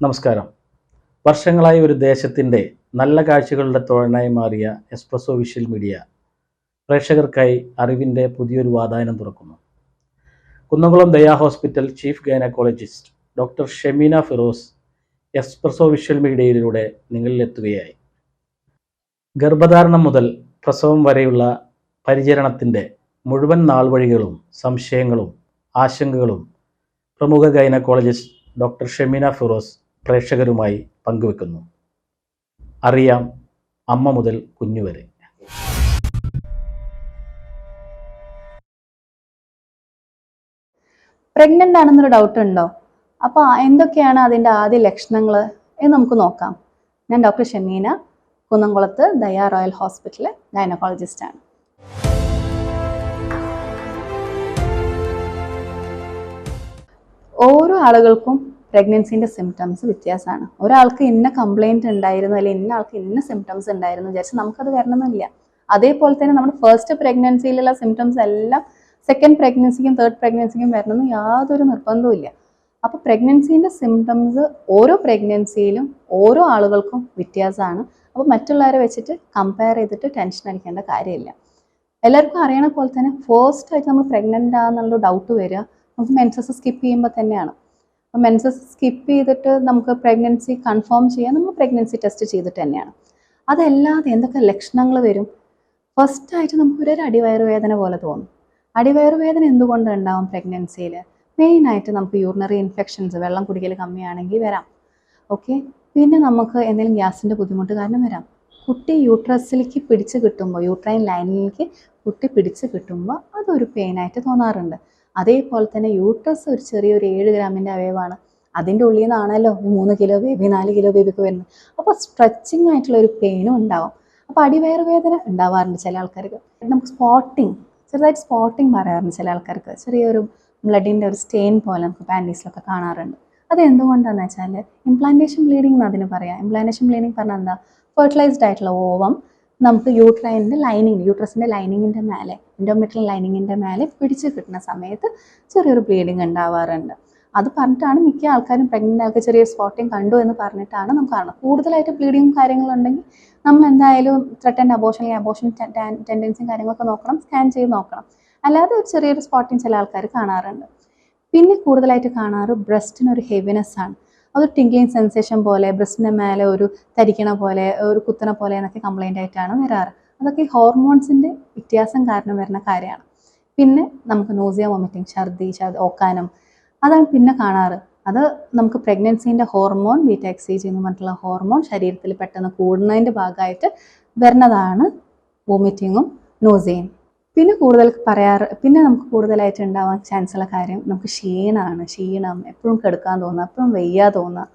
നമസ്കാരം. വർഷങ്ങളായി ഒരു ദേശത്തിന്റെ നല്ല കാഴ്ചകളുടെ തോഴനായി മാറിയ എസ്പ്രസോ വിഷ്വൽ മീഡിയ പ്രേക്ഷകർക്കായി അറിവിന്റെ പുതിയൊരു വാതായനം തുറക്കുന്നു. Kunnamkulam Daya hospital chief gynaecologist doctor Shemeena Firoz espresso visual മീഡിയയിലൂടെ നിങ്ങളിലെത്തുകയായി ഗർഭധാരണം മുതൽ പ്രസവം വരെയുള്ള പരിചരണത്തിന്റെ മുഴുവൻ നാൾവഴികളും സംശയങ്ങളും ആശങ്കകളും പ്രമുഖ ഗൈനക്കോളജിസ്റ്റ് ഡോക്ടർ ഷെമീന ഫിറോസ് പ്രേക്ഷകരുമായി പങ്കുവെക്കുന്നു. അറിയാം അമ്മ മുതൽ കുഞ്ഞുവരെ പ്രഗ്നന്റ് ആണെന്നൊരു ഡൗട്ട് ഉണ്ടോ? അപ്പോൾ എന്തൊക്കെയാണ് അതിന്റെ ആദ്യ ലക്ഷണങ്ങൾ എന്ന് നമുക്ക് നോക്കാം. ഞാൻ ഡോക്ടർ ഷമീന കുന്നംകുളത്ത് ദയാ റോയൽ ഹോസ്പിറ്റലിലെ ഗൈനക്കോളജിസ്റ്റ് ആണ്. ഓരോ ആളുകൾക്കും പ്രഗ്നൻസിന്റെ സിംറ്റംസ് വ്യത്യാസമാണ്. ഒരാൾക്ക് ഇന്ന കംപ്ലൈന്റ് ഉണ്ടായിരുന്നു അല്ലെങ്കിൽ ഇന്ന ആൾക്ക് ഇന്ന സിംറ്റംസ് ഉണ്ടായിരുന്നു വിചാരിച്ച് നമുക്കത് വരണമെന്നില്ല. അതേപോലെ തന്നെ നമ്മുടെ ഫസ്റ്റ് പ്രഗ്നൻസിയിലുള്ള സിംറ്റംസ് എല്ലാം സെക്കൻഡ് പ്രഗ്നൻസിക്കും തേർഡ് പ്രഗ്നൻസിക്കും വരണമെന്ന് യാതൊരു നിർബന്ധവും ഇല്ല. അപ്പോൾ പ്രഗ്നൻസീന്റെ സിംറ്റംസ് ഓരോ പ്രഗ്നൻസിയിലും ഓരോ ആളുകൾക്കും വ്യത്യാസമാണ്. അപ്പോൾ മറ്റുള്ളവരെ വെച്ചിട്ട് കമ്പയർ ചെയ്തിട്ട് ടെൻഷൻ അടിക്കേണ്ട കാര്യമില്ല. എല്ലാവർക്കും അറിയണ പോലെ തന്നെ ഫസ്റ്റ് ആയിട്ട് നമ്മൾ പ്രഗ്നന്റ് ആണെന്നുള്ള ഡൗട്ട് വരിക. നമുക്ക് മെൻസസ് സ്കിപ്പ് ചെയ്യുമ്പോൾ തന്നെയാണ്. അപ്പോൾ മെൻസസ് സ്കിപ്പ് ചെയ്തിട്ട് നമുക്ക് പ്രഗ്നൻസി കൺഫേം ചെയ്യാൻ നമ്മൾ പ്രഗ്നൻസി ടെസ്റ്റ് ചെയ്തിട്ട് തന്നെയാണ്. അതല്ലാതെ എന്തൊക്കെ ലക്ഷണങ്ങൾ വരും? ഫസ്റ്റായിട്ട് നമുക്കൊരു അടിവയറ് വേദന പോലെ തോന്നും. അടിവയറ് വേദന എന്തുകൊണ്ട് ഉണ്ടാവും പ്രഗ്നൻസിയിൽ മെയിനായിട്ട് നമുക്ക് യൂറിനറി ഇൻഫെക്ഷൻസ് വെള്ളം കുടിക്കൽ കമ്മിയാണെങ്കിൽ വരാം. ഓക്കെ പിന്നെ നമുക്ക് എന്തെങ്കിലും ഗ്യാസിന്റെ ബുദ്ധിമുട്ട് കാരണം വരാം. കുട്ടി യൂട്രസിലേക്ക് പിടിച്ച് കിട്ടുമ്പോൾ യൂട്രൈൻ ലൈനിലേക്ക് കുട്ടി പിടിച്ച് കിട്ടുമ്പോൾ അതൊരു പെയിനായിട്ട് തോന്നാറുണ്ട്. അതേപോലെ തന്നെ യൂട്രസ് ഒരു ചെറിയൊരു ഏഴ് ഗ്രാമിന്റെ അവയവാണ് അതിന്റെ ഉള്ളിൽ നിന്നാണല്ലോ മൂന്ന് കിലോ ബേബി നാല് കിലോ ബേബിക്ക് വരുന്നത്. അപ്പോൾ സ്ട്രെച്ചിങ് ആയിട്ടുള്ള ഒരു പെയിനും ഉണ്ടാവും. അപ്പോൾ അടിവയറ് വേദന ഉണ്ടാവാറുണ്ട് ചില ആൾക്കാർക്ക്. നമുക്ക് സ്പോട്ടിങ് ചെറുതായിട്ട് സ്പോട്ടിങ് പറയാറുണ്ട് ചില ആൾക്കാർക്ക്. ചെറിയൊരു ബ്ലഡിന്റെ ഒരു സ്റ്റെയിൻ പോലെ നമുക്ക് പാന്റീസിലൊക്കെ കാണാറുണ്ട്. അത് എന്തുകൊണ്ടാണെന്ന് വെച്ചാൽ ഇംപ്ലാന്റേഷൻ ബ്ലീഡിംഗ് എന്ന് അതിന് പറയാം. ഇംപ്ലാന്റേഷൻ ബ്ലീഡിംഗ് പറഞ്ഞാൽ എന്താ? ഫെർട്ടിലൈസ്ഡ് ആയിട്ടുള്ള ഓവം നമുക്ക് യൂട്രൈനിന്റെ ലൈനിങ് യൂട്രസിന്റെ ലൈനിങ്ങിന്റെ മേലെ ഇൻഡോമെട്രിയൽ ലൈനിങ്ങിന്റെ മേലെ പിടിച്ച് കിട്ടുന്ന സമയത്ത് ചെറിയൊരു ബ്ലീഡിങ് ഉണ്ടാവാറുണ്ട്. അത് പറഞ്ഞിട്ടാണ് മിക്ക ആൾക്കാരും പ്രഗ്നന്റ് ആൾക്ക് ചെറിയ സ്പോട്ടിങ് കണ്ടു എന്ന് പറഞ്ഞിട്ടാണ് നമുക്ക് കാണുന്നത്. കൂടുതലായിട്ട് ബ്ലീഡിങ്ങും കാര്യങ്ങളുണ്ടെങ്കിൽ നമ്മൾ എന്തായാലും ത്രട്ടൻ അബോഷൻ അല്ലെങ്കിൽ അബോഷൻ ടെൻഡൻസിയും കാര്യങ്ങളൊക്കെ നോക്കണം സ്കാൻ ചെയ്ത് നോക്കണം. അല്ലാതെ ഒരു ചെറിയൊരു സ്പോട്ടിങ് ചില ആൾക്കാർ കാണാറുണ്ട്. പിന്നെ കൂടുതലായിട്ട് കാണാറ് ബ്രസ്റ്റിനൊരു ഹെവിനെസ് ആണ്. അതൊരു ടിങ്കിങ് സെൻസേഷൻ പോലെ ബ്രസ്റ്റിന്റെ മേലെ ഒരു തരിക്കണ പോലെ ഒരു കുത്തണ പോലെ എന്നൊക്കെ കംപ്ലൈന്റ് ആയിട്ടാണ് വരാറ്. അതൊക്കെ ഹോർമോൺസിന്റെ വ്യത്യാസം കാരണം വരുന്ന കാര്യമാണ്. പിന്നെ നമുക്ക് നോസിയ വോമിറ്റിംഗ് ഛർദി ഛർദി ഓക്കാനം അതാണ് പിന്നെ കാണാറ്. അത് നമുക്ക് പ്രഗ്നൻസീന്റെ ഹോർമോൺ ബീറ്റാക്സേജ് എന്ന് പറഞ്ഞിട്ടുള്ള ഹോർമോൺ ശരീരത്തിൽ പെട്ടെന്ന് കൂടുന്നതിന്റെ ഭാഗമായിട്ട് വരുന്നതാണ് വോമിറ്റിങ്ങും നോസിയും പിന്നെ കൂടുതൽ പറയാറ് പിന്നെ നമുക്ക് കൂടുതലായിട്ട് ഉണ്ടാവാൻ ചാൻസ് ഉള്ള കാര്യം നമുക്ക് ക്ഷീണമാണ് ക്ഷീണം എപ്പോഴും കെടുക്കാൻ തോന്നുക എപ്പോഴും വെയ്യാ തോന്നുക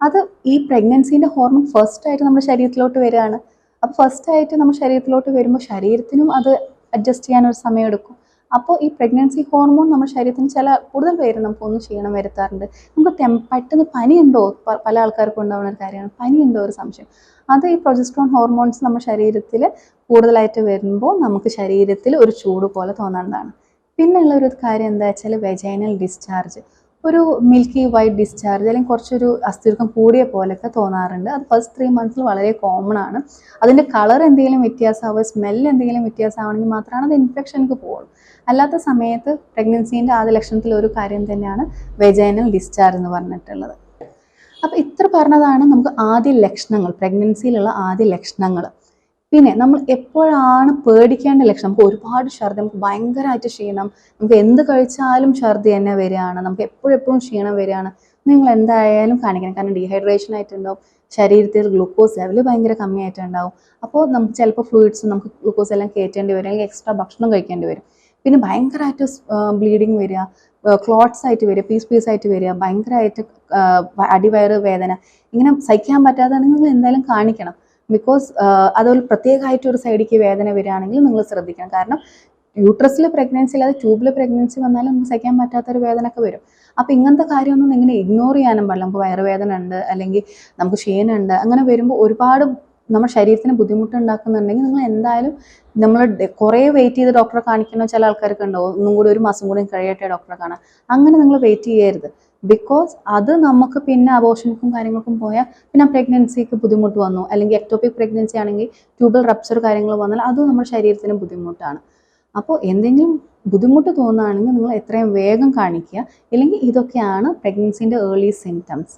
അത് ഈ പ്രഗ്നൻസീന്റെ ഹോർമോൺ ഫസ്റ്റ് ആയിട്ട് നമ്മുടെ ശരീരത്തിലോട്ട് വരികയാണ് അപ്പോൾ ഫസ്റ്റ് ആയിട്ട് നമ്മുടെ ശരീരത്തിലോട്ട് വരുമ്പോൾ ശരീരത്തിനും അത് അഡ്ജസ്റ്റ് ചെയ്യാൻ ഒരു സമയം എടുക്കും. അപ്പോൾ ഈ പ്രഗ്നൻസി ഹോർമോൺ നമ്മുടെ ശരീരത്തിന് ചില കൂടുതൽ പേര് നമുക്കൊന്നും ക്ഷീണം വരുത്താറുണ്ട്. നമുക്ക് ടെം പെട്ടെന്ന് പനിയുണ്ടോ? പല ആൾക്കാർക്കും ഉണ്ടാവുന്ന ഒരു കാര്യമാണ്. പനിയുണ്ടോ? ഒരു സംശയം. അത് ഈ പ്രൊജസ്ട്രോൺ ഹോർമോൺസ് നമ്മുടെ ശരീരത്തിൽ കൂടുതലായിട്ട് വരുമ്പോൾ നമുക്ക് ശരീരത്തിൽ ഒരു ചൂട് പോലെ തോന്നേണ്ടതാണ് പിന്നെയുള്ള ഒരു കാര്യം എന്താ വെച്ചാൽ വെജൈനൽ ഡിസ്ചാർജ് ഒരു മിൽക്കി വൈറ്റ് ഡിസ്ചാർജ് അല്ലെങ്കിൽ കുറച്ചൊരു അസ്ഥിർക്കം കൂടിയ പോലെയൊക്കെ തോന്നാറുണ്ട്. അത് ഫസ്റ്റ് ത്രീ മന്ത്സിൽ വളരെ കോമൺ ആണ്. അതിന്റെ കളർ എന്തെങ്കിലും വ്യത്യാസമാവുക സ്മെല്ല് എന്തെങ്കിലും വ്യത്യാസമാണെങ്കിൽ മാത്രമാണ് അത് ഇൻഫെക്ഷനിക്ക് പോകുള്ളൂ. അല്ലാത്ത സമയത്ത് പ്രഗ്നൻസീന്റെ ആദ്യ ലക്ഷണത്തിൽ ഒരു കാര്യം തന്നെയാണ് വെജൈനൽ ഡിസ്ചാർജ് എന്ന് പറഞ്ഞിട്ടുള്ളത്. അപ്പോൾ ഇത്ര പറഞ്ഞതാണ് നമുക്ക് ആദ്യ ലക്ഷണങ്ങൾ പ്രഗ്നൻസിയിലുള്ള ആദ്യ ലക്ഷണങ്ങൾ. പിന്നെ നമ്മൾ എപ്പോഴാണ് പേടിക്കേണ്ട ലക്ഷണം നമുക്ക് ഒരുപാട് ഛർദി നമുക്ക് ഭയങ്കരമായിട്ട് ക്ഷീണം. നമുക്ക് എന്ത് കഴിച്ചാലും ഛർദി തന്നെ വരികയാണ്. നമുക്ക് എപ്പോഴെപ്പോഴും എപ്പോഴും ക്ഷീണം വരികയാണ്. നിങ്ങൾ എന്തായാലും കാണിക്കണം. കാരണം ഡീഹൈഡ്രേഷൻ ആയിട്ടുണ്ടാവും. ശരീരത്തിൽ ഗ്ലൂക്കോസ് ലെവൽ ഭയങ്കര കമ്മിയായിട്ടുണ്ടാവും. അപ്പോൾ നമുക്ക് ചിലപ്പോൾ ഫ്ലൂയിഡ്സ് നമുക്ക് ഗ്ലൂക്കോസ് എല്ലാം കയറ്റേണ്ടി വരും. അല്ലെങ്കിൽ എക്സ്ട്രാ ഭക്ഷണം കഴിക്കേണ്ടി വരും. പിന്നെ ഭയങ്കരമായിട്ട് ബ്ലീഡിങ് വരിക. ക്ലോട്ട്സ് ആയിട്ട് വരിക. പീസ് പീസ് ആയിട്ട് വരിക. ഭയങ്കരമായിട്ട് അടിവയറ് വേദന. ഇങ്ങനെ സഹിക്കാൻ പറ്റാതാണെങ്കിൽ നിങ്ങൾ എന്തായാലും കാണിക്കണം. ബിക്കോസ് അതൊരു പ്രത്യേകമായിട്ട് ഒരു സൈഡിലേക്ക് വേദന വരികയാണെങ്കിൽ നിങ്ങൾ ശ്രദ്ധിക്കണം. കാരണം യൂട്രസിൽ പ്രഗ്നൻസി അല്ലാതെ ട്യൂബിൽ പ്രഗ്നൻസി വന്നാലും നമുക്ക് സഹിക്കാൻ പറ്റാത്തൊരു ഒക്കെ വരും. അപ്പോൾ ഇങ്ങനത്തെ കാര്യമൊന്നും ഇങ്ങനെ ഇഗ്നോർ ചെയ്യാനും പാടില്ല. നമുക്ക് വയറുവേദന ഉണ്ട് അല്ലെങ്കിൽ നമുക്ക് ക്ഷീണമുണ്ട് അങ്ങനെ വരുമ്പോൾ ഒരുപാട് നമ്മുടെ ശരീരത്തിന് ബുദ്ധിമുട്ടുണ്ടാക്കുന്നുണ്ടെങ്കിൽ നിങ്ങൾ എന്തായാലും നമ്മൾ കുറേ വെയിറ്റ് ചെയ്ത് ഡോക്ടറെ കാണിക്കുന്ന ചില ആൾക്കാർക്ക് ഉണ്ടാവും. ഒന്നും കൂടി ഒരു മാസം കൂടി കഴിയട്ടെ ഡോക്ടറെ കാണാൻ. അങ്ങനെ നിങ്ങൾ വെയിറ്റ് ചെയ്യരുത്. ബിക്കോസ് അത് നമുക്ക് പിന്നെ അബോഷൻക്കും കാര്യങ്ങൾക്കും പോയാൽ പിന്നെ പ്രഗ്നൻസിക്ക് ബുദ്ധിമുട്ട് വന്നു. അല്ലെങ്കിൽ എക്ടോപിക് പ്രഗ്നൻസി ആണെങ്കിൽ ട്യൂബൽ റപ്ചർ കാര്യങ്ങൾ വന്നാൽ അതും നമ്മുടെ ശരീരത്തിന് ബുദ്ധിമുട്ടാണ്. അപ്പോൾ എന്തെങ്കിലും ബുദ്ധിമുട്ട് തോന്നുകയാണെങ്കിൽ നിങ്ങൾ എത്രയും വേഗം കാണിക്കുക. ഇല്ലെങ്കിൽ ഇതൊക്കെയാണ് പ്രഗ്നൻസിന്റെ ഏർലി സിംറ്റംസ്